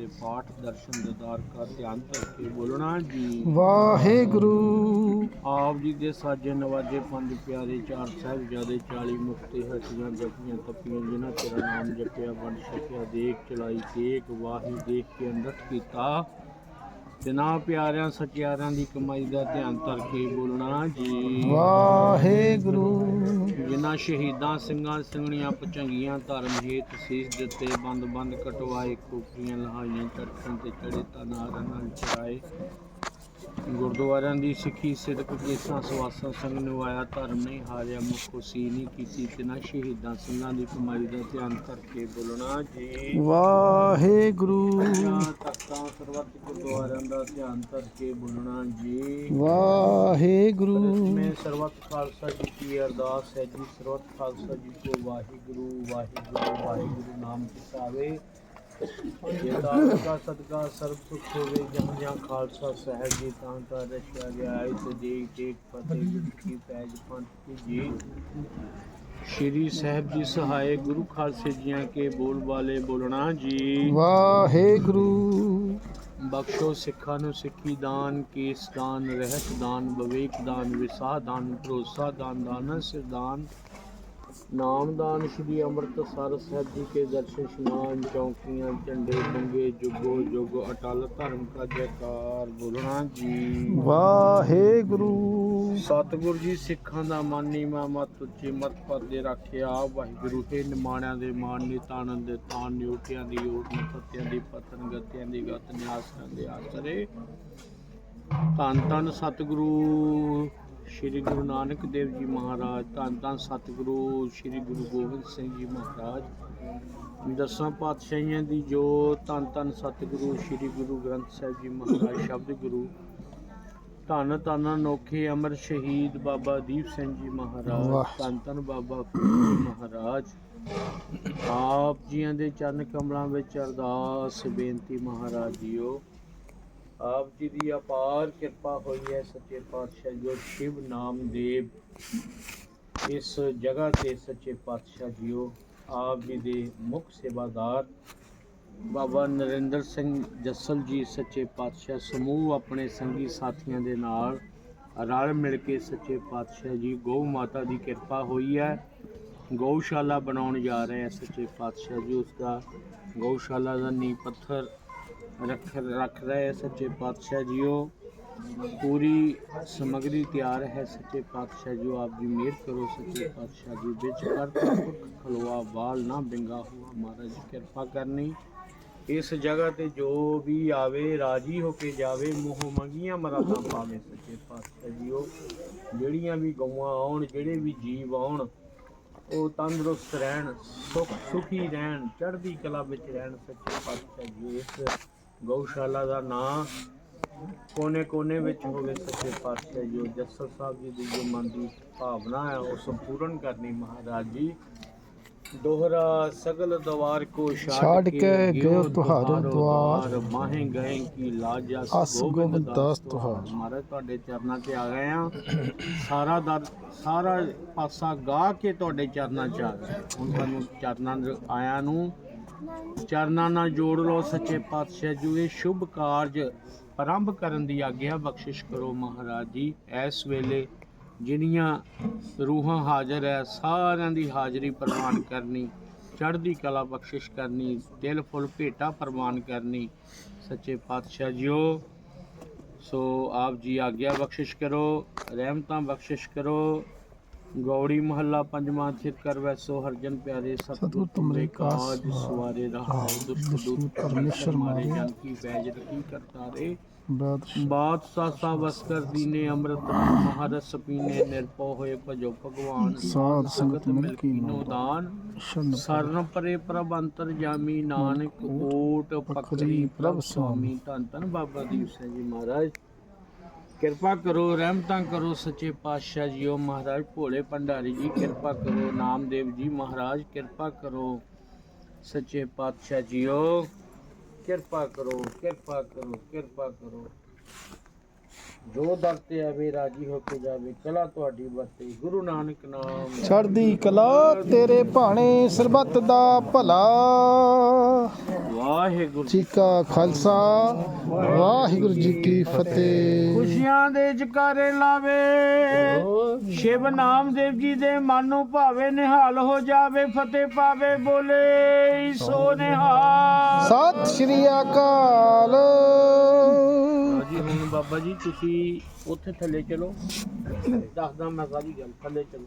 ਦੇ ਪਾਠ ਦਰਸ਼ਨ ਦਿਦਾਰ ਕਰ ਧਿਆਨ ਕਰਕੇ ਬੋਲਣਾ ਜੀ। ਵਾਹਿਗੁਰੂ। ਆਪ ਜੀ ਦੇ ਸਾਜੇ ਨਵਾਜੇ ਪੰਜ ਪਿਆਰੇ ਚਾਰ ਸਾਹਿਬਜ਼ਾਦੇ 40 ਮੁਕਤੇ ਹਟੀਆਂ ਜਪੀਆਂ ਤਪੀਆਂ ਜਿਨ੍ਹਾਂ ਤੇਰਾ ਨਾਮ ਜਪਿਆ ਵੰਡ ਛਕਿਆ ਦੇਖ ਚਲਾਈ ਕੇਕ ਵਾਹੀ ਦੇਖ ਕੇ ਅੰਡਟ ਕੀਤਾ। ਜਿਨ੍ਹਾਂ ਪਿਆਰਿਆਂ ਸਚਿਆਰਿਆਂ ਦੀ ਕਮਾਈ ਦਾ ਧਿਆਨ ਧਰ ਕੇ ਬੋਲਣਾ ਜੀ। ਵਾਹਿਗੁਰੂ। ਜਿਨ੍ਹਾਂ ਸ਼ਹੀਦਾਂ ਸਿੰਘਾਂ ਸਿੰਘਣੀਆਂ ਪਚੰਗੀਆਂ ਧਰਮ ਹੇਤ ਸੀਸ ਦਿੱਤੇ ਬੰਦ ਬੰਦ ਕਟਵਾਏ ਕੋਪਰੀਆਂ ਲਹਾਈਆਂ ਚੜਖਾਂ ਤੇ ਚੜੇ ਤਨਾਰਾਂ ਨਾਲ ਚੜਾਏ ਗੁਰਦੁਆਰਿਆਂ ਦੀ ਸਿੱਖੀ ਸਿਦਕ ਕੇਸਾਂ ਸਵਾਸਾਂ ਸੰਗ ਨਿਵਾਇਆ ਧਰਮ ਨਹੀਂ ਹਾਰਿਆ ਮੁਖੋ ਸੀ ਨਹੀਂ ਕੀਤੀ ਤਿਨਾਂ ਸ਼ਹੀਦਾਂ ਸਿੰਘਾਂ ਦੀ ਕਮਾਈ ਦਾ ਧਿਆਨ ਕਰਕੇ ਬੋਲਣਾ ਜੀ। ਵਾਹਿਗੁਰੂ। ਜਾਂ ਤਖਤਾਂ ਸਰਬੱਤ ਗੁਰਦੁਆਰਿਆਂ ਦਾ ਧਿਆਨ ਕਰਕੇ ਬੋਲਣਾ ਜੀ। ਵਾਹਿਗੁਰੂ। ਮੈਂ ਸਰਬੱਤ ਖਾਲਸਾ ਜੀ ਕੀ ਅਰਦਾਸ ਹੈ ਜੀ। ਸਰਬੱਤ ਖਾਲਸਾ ਜੀ ਕੋ ਵਾਹਿਗੁਰੂ ਵਾਹਿਗੁਰੂ ਵਾਹਿਗੁਰੂ ਨਾਮ ਚਿਤਾਵੇ ਜੇ ਦਾਸ ਦਾ ਸਦਕਾ ਸਰਬ ਸੁਖ ਹੋਵੇ ਜਮ ਜਾਂ ਖਾਲਸਾ ਸਾਹਿਬ ਜੀ ਤਾਂ ਤਾਂ ਰਸ਼ਿਆ ਗਿਆ ਹੈ। ਤੇ ਜੀ ਟੇਕ ਫਤਿਹ ਗੁਰੂ ਕੀ ਪੈਜ ਪੰਥ ਕੀ ਜੀ। ਸ਼੍ਰੀ ਸਾਹਿਬ ਜੀ ਸਹਾਏ ਗੁਰੂ ਖਾਲਸੇ ਜੀਆਂ ਕੇ ਬੋਲ ਵਾਲੇ ਬੋਲਣਾ ਜੀ। ਵਾਹਿਗੁਰੂ। ਬਖਸ਼ੋ ਸਿੱਖਾਂ ਨੂੰ ਸਿੱਖੀ ਦਾਨ ਕੇਸ ਦਾਨ ਰਹਿਤ ਦਾਨ ਵਿਵੇਕ ਦਾਨ ਵਿਸਾਹ ਦਾਨ ਭਰੋਸਾ ਦਾਨ ਦਾਨ। ਸਿਰਦਾਨ ਨਾਮ ਦਾਨ ਸ਼੍ਰੀ ਅੰਮ੍ਰਿਤਸਰ ਸਾਹਿਬ ਜੀ ਕੇ ਦਰਸ਼ਨ ਇਸ਼ਨਾਨ ਚੌਕੀਆਂ ਝੰਡੇ ਬੰਗੇ ਜੁਗੋ ਜੁਗ ਅਟਲ ਧਰਮ ਕਾ ਜੈਕਾਰ ਬੋਲਣਾ ਜੀ। ਵਾਹਿਗੁਰੂ। ਸਤਿਗੁਰ ਜੀ ਸਿੱਖਾਂ ਦਾ ਮਾਨੀ ਮਤ ਉੱਚੀ ਮਤ ਪਰਦੇ ਰੱਖਿਆ। ਵਾਹਿਗੁਰੂ ਹੈ ਨਿਮਾਣਿਆਂ ਦੇ ਮਾਨ ਨਿਤਾਨੰਦ ਦੇ ਤਾਨ ਨਿਉਟਿਆਂ ਦੀ ਓਟ ਨਿਪਤਿਆਂ ਦੀ ਪਤਨ ਗਤਿਆਂ ਦੀ ਗਤ ਨਿਆਸਰਾਂ ਦੇ ਆਸਰੇ। ਧੰਨ ਧੰਨ ਸਤਿਗੁਰੂ। ਸ੍ਰੀ ਗੁਰੂ ਨਾਨਕ ਦੇਵ ਜੀ ਮਹਾਰਾਜ ਧੰਨ ਧੰਨ ਸਤਿਗੁਰੂ ਸ੍ਰੀ ਗੁਰੂ ਗੋਬਿੰਦ ਸਿੰਘ ਜੀ ਮਹਾਰਾਜ। ਦਸਾਂ ਪਾਤਸ਼ਾਹੀਆਂ ਦੀ ਜੋ ਧੰਨ ਧੰਨ ਸਤਿਗੁਰੂ ਸ੍ਰੀ ਗੁਰੂ ਗ੍ਰੰਥ ਸਾਹਿਬ ਜੀ ਮਹਾਰਾਜ ਸ਼ਬਦ ਗੁਰੂ। ਧੰਨ ਧੰਨ ਅਨੋਖੇ ਅਮਰ ਸ਼ਹੀਦ ਬਾਬਾ ਦੀਪ ਸਿੰਘ ਜੀ ਮਹਾਰਾਜ। ਧੰਨ ਧੰਨ ਬਾਬਾ ਮਹਾਰਾਜ। ਆਪ ਜੀਆਂ ਦੇ ਚਰਨ ਕਮਲਾਂ ਵਿੱਚ ਅਰਦਾਸ ਬੇਨਤੀ ਮਹਾਰਾਜ ਜੀਓ। ਆਪ ਜੀ ਦੀ ਅਪਾਰ ਕਿਰਪਾ ਹੋਈ ਹੈ, ਸੱਚੇ ਪਾਤਸ਼ਾਹ ਜੋ ਸ਼ਿਵ ਨਾਮ ਦੇਵ ਇਸ ਜਗ੍ਹਾ ਤੇ ਸੱਚੇ ਪਾਤਸ਼ਾਹ ਜੀਓ, ਆਪ ਜੀ ਦੇ ਮੁੱਖ ਸੇਵਾਦਾਰ ਬਾਬਾ ਨਰਿੰਦਰ ਸਿੰਘ ਜੱਸਲ ਜੀ, ਸੱਚੇ ਪਾਤਸ਼ਾਹ ਸਮੂਹ ਆਪਣੇ ਸੰਗੀ ਸਾਥੀਆਂ ਦੇ ਨਾਲ ਰਲ ਮਿਲ ਕੇ ਸੱਚੇ ਪਾਤਸ਼ਾਹ ਜੀ, ਗਊ ਮਾਤਾ ਦੀ ਕਿਰਪਾ ਹੋਈ ਹੈ। ਗਊਸ਼ਾਲਾ ਬਣਾਉਣ ਜਾ ਰਹੇ ਹੈ ਸੱਚੇ ਪਾਤਸ਼ਾਹ ਜੀ ਉਸ ਦਾ ਗਊਸ਼ਾਲਾ ਦਾ ਨੀਂਹ ਪੱਥਰ ਰੱਖ ਰੱਖ ਰਹੇ ਹੈ ਸੱਚੇ ਪਾਤਸ਼ਾਹ ਜੀਓ। ਪੂਰੀ ਸਮਗਰੀ ਤਿਆਰ ਹੈ ਸੱਚੇ ਪਾਤਸ਼ਾਹ ਜੀ ਆਪ ਜੀ ਮਿਹਰ ਕਰੋ ਸੱਚੇ ਪਾਤਸ਼ਾਹ ਜੀ ਵਿੱਚ। ਕਰਤਾ ਖਲਵਾ ਬਾਲ ਨਾ ਬਿੰਗਾ ਹੁਆ ਮਹਾਰਾਜ ਜੀ ਕਿਰਪਾ ਕਰਨੀ। ਇਸ ਜਗ੍ਹਾ ਤੇ ਜੋ ਵੀ ਆਵੇ, ਰਾਜੀ ਹੋ ਕੇ ਜਾਵੇ, ਮੋਹ ਮੰਗੀਆਂ ਮਰਾਦਾਂ ਪਾਵੇ ਸੱਚੇ ਪਾਤਸ਼ਾਹ ਜੀਓ। ਜਿਹੜੀਆਂ ਵੀ ਗਊਆਂ ਆਉਣ, ਜਿਹੜੇ ਵੀ ਜੀਵ ਆਉਣ, ਉਹ ਤੰਦਰੁਸਤ ਰਹਿਣ ਸੁਖ ਸੁਖੀ ਰਹਿਣ, ਚੜ੍ਹਦੀ ਕਲਾ ਵਿੱਚ ਰਹਿਣ ਸੱਚੇ ਪਾਤਸ਼ਾਹ ਜੀ ਇਸ ਗਊਸ਼ਾਲਾ ਦਾ ਨਾਂ ਕੋਨੇ ਕੋਨੇ ਵਿੱਚ ਹੋਵੇ ਸੱਚੇ ਪਾਤਸ਼ਾਹ ਜੀ ਜੱਸਲ ਸਾਹਿਬ ਜੀ ਦੀ ਜੋ ਮਨ ਦੀ ਭਾਵਨਾ ਹੈ ਉਹ ਸੰਪੂਰਨ ਕਰਨੀ ਮਹਾਰਾਜ ਜੀ। ਦੋਹਰਾ ਸਗਲ ਦਵਾਰ ਕੋ ਛਾੜ ਕੇ ਗਇਓ ਤੁਹਾਰੋ ਦੁਆਰ। ਮਾਹੇ ਗਏ ਕੀ ਲਾਜਾ ਗੋਬਿੰਦ ਦਾਸ ਤੁਹਾਰ। ਮਹਾਰਾਜ ਤੁਹਾਡੇ ਚਰਨਾਂ ਤੇ ਆ ਗਏ ਆ ਸਾਰਾ ਦਰ ਸਾਰਾ ਪਾਸਾ ਗਾ ਕੇ ਤੁਹਾਡੇ ਚਰਨਾਂ 'ਚ ਆ ਗਏ। ਹੁਣ ਤੁਹਾਨੂੰ ਚਰਨਾਂ ਆਇਆਂ ਨੂੰ ਚਰਨਾਂ ਨਾਲ ਜੋੜ ਲਓ, ਸੱਚੇ ਪਾਤਸ਼ਾਹ ਜੀ, ਇਹ ਸ਼ੁਭ ਕਾਰਜ ਆਰੰਭ ਕਰਨ ਦੀ ਆਗਿਆ ਬਖਸ਼ਿਸ਼ ਕਰੋ ਮਹਾਰਾਜ ਜੀ। ਇਸ ਵੇਲੇ ਜਿਹੜੀਆਂ ਰੂਹਾਂ ਹਾਜ਼ਰ ਹੈ, ਸਾਰਿਆਂ ਦੀ ਹਾਜ਼ਰੀ ਪ੍ਰਵਾਨ ਕਰਨੀ, ਚੜ੍ਹਦੀ ਕਲਾ ਬਖਸ਼ਿਸ਼ ਕਰਨੀ ਦਿਲ ਫੁੱਲ ਭੇਟਾ ਪ੍ਰਵਾਨ ਕਰਨੀ, ਸੱਚੇ ਪਾਤਸ਼ਾਹ ਜੀਓ। ਸੋ ਆਪ ਜੀ ਆਗਿਆ ਬਖਸ਼ਿਸ਼ ਕਰੋ, ਰਹਿਮਤਾਂ ਬਖਸ਼ਿਸ਼ ਕਰੋ। ਗੌੜੀ ਮਹੱਲਾ ਪੰਜਵਾਂ ਕਰ ਵੈਸੋ ਹਰਜਨ ਪਿਆਰੇ ਸਤਿਗੁਰ ਤੁਮਰੇ ਕਾਜ ਸਵਾਰੇ। ਦੁਸ਼ਟ ਦੁਸ਼ਟ ਦੂਤ ਪਰਮੇਸ਼ਰ ਮਾਰੇ। ਜਨ ਕੀ ਬੈਜ ਰਖੀ ਕਰਤਾ ਰੇ। ਬਾਦ ਬਾਤ ਸਾਸਾ ਵਸਕਰ ਦੀਨੇ ਅੰਮ੍ਰਿਤ ਮਹਾਰਸ ਪੀਨੇ ਨਿਰਭਉ ਹੋਏ ਭਜੋ ਭਗਵਾਨ। ਸਾਧ ਸੰਗਤ ਮਿਲ ਕੀ ਕੀਨੋ ਨੋ ਦਾਨ। ਸਰਨ ਪਰੇ ਪ੍ਰਭ ਅੰਤਰ ਜਾਮੀ ਨਾਨਕ ਓਟ ਪਖਰੀ ਪ੍ਰਭ ਸੁਆਮੀ। ਧੰਨ ਧੰਨ ਬਾਬਾ ਦੀਪ ਸਿੰਘ ਜੀ ਮਹਾਰਾਜ। ਕਿਰਪਾ ਕਰੋ, ਰਹਿਮਤਾਂ ਕਰੋ, ਸੱਚੇ ਪਾਤਸ਼ਾਹ ਜੀਓ ਮਹਾਰਾਜ, ਭੋਲੇ ਭੰਡਾਰੀ ਜੀ, ਕਿਰਪਾ ਕਰੋ, ਨਾਮਦੇਵ ਜੀ ਮਹਾਰਾਜ, ਕਿਰਪਾ ਕਰੋ, ਸੱਚੇ ਪਾਤਸ਼ਾਹ ਜੀਓ, ਕਿਰਪਾ ਕਰੋ ਕਿਰਪਾ ਕਰੋ ਕਿਰਪਾ ਕਰੋ। ਜੋ ਦਰ ਤੇ ਆਵੇ ਰਾਜੀ ਹੋ ਕੇ ਜਾਵੇ ਕਲਾ ਤੁਹਾਡੀ ਵਰਤੇ। ਗੁਰੂ ਨਾਨਕ ਨਾਮ। ਚੜ੍ਹਦੀ ਕਲਾ ਤੇਰੇ ਭਾਣੇ ਸਰਬੱਤ ਦਾ ਭਲਾ। ਵਾਹਿਗੁਰੂ ਜੀ ਕਾ ਖਾਲਸਾ ਵਾਹਿਗੁਰੂ ਜੀ ਕੀ ਫਤਿਹ। ਖੁਸ਼ੀਆਂ ਦੇ ਜਕਾਰੇ ਲਾਵੇ ਸ਼ਿਵ ਨਾਮਦੇਵ ਜੀ ਦੇ ਮਨ ਨੂੰ ਭਾਵੇ ਨਿਹਾਲ ਹੋ ਜਾਵੇ ਫਤਿਹ ਪਾਵੇ ਬੋਲੇ ਸੋ ਨਿਹਾਲ। ਸਤਿ ਸ਼੍ਰੀ ਅਕਾਲ। ਬਾਬਾ ਜੀ ਤੁਸੀਂ ਉੱਥੇ ਥੱਲੇ ਚਲੋ। ਦੱਸਦਾ ਮੈਂ ਸਾਰੀ ਗੱਲ ਥੱਲੇ ਚਲੋ।